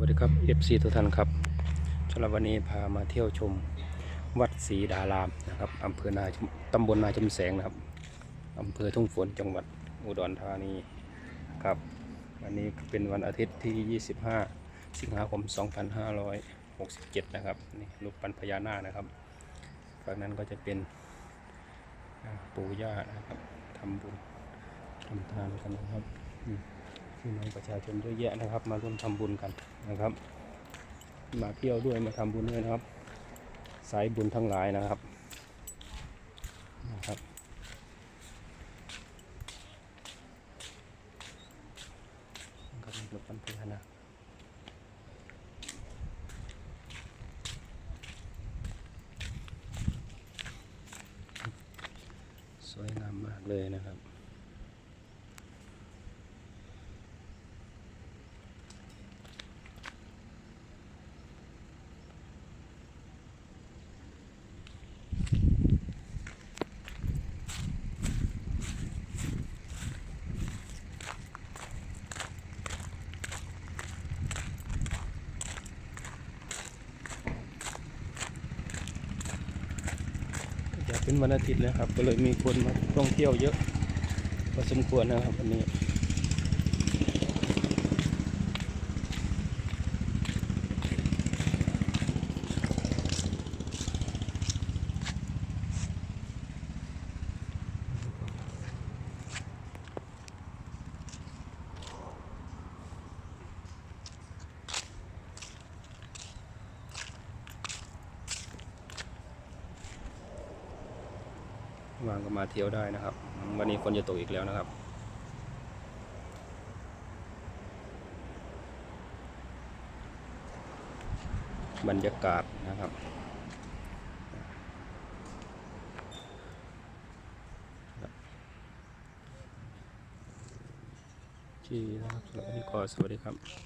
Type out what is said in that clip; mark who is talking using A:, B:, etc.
A: วัสดีครับ FC ทุกท่านครับสำหรับวันนี้พามาเที่ยวชมวัดศรีดารามนะครับอำเภอนาตำบลนาจำแสงนะครับอำเภอทุ่งฝนจังหวัดอุดรธานีครับวันนี้เป็นวันอาทิตย์ที่ 25 สิงหาคม 2567 นะครับนี่รูปปั้นพญานาคนะครับฝั่งนั้นก็จะเป็นปู่ย่านะครับทำบุญทำทานกันนะครับอืม พี่น้องประชาชนเยอะแยะนะครับ มาร่วมทำบุญกันนะครับ มาเที่ยวด้วยมาทำบุญด้วยนะครับ สายบุญทั้งหลายนะครับนะครับก็มีรถปันพญานาคสวยงามมากเลยนะครับ เป็นวันอาทิตย์เลยครับ ก็เลยมีคนมาท่องเที่ยวเยอะพอสมควรนะครับวันนี้ วางก็มาเที่ยวได้นะครับ วันนี้ฝนจะตกอีกแล้วนะครับ บรรยากาศนะครับที่นะครับสำหรับวันนี้ก็สวัสดีครับ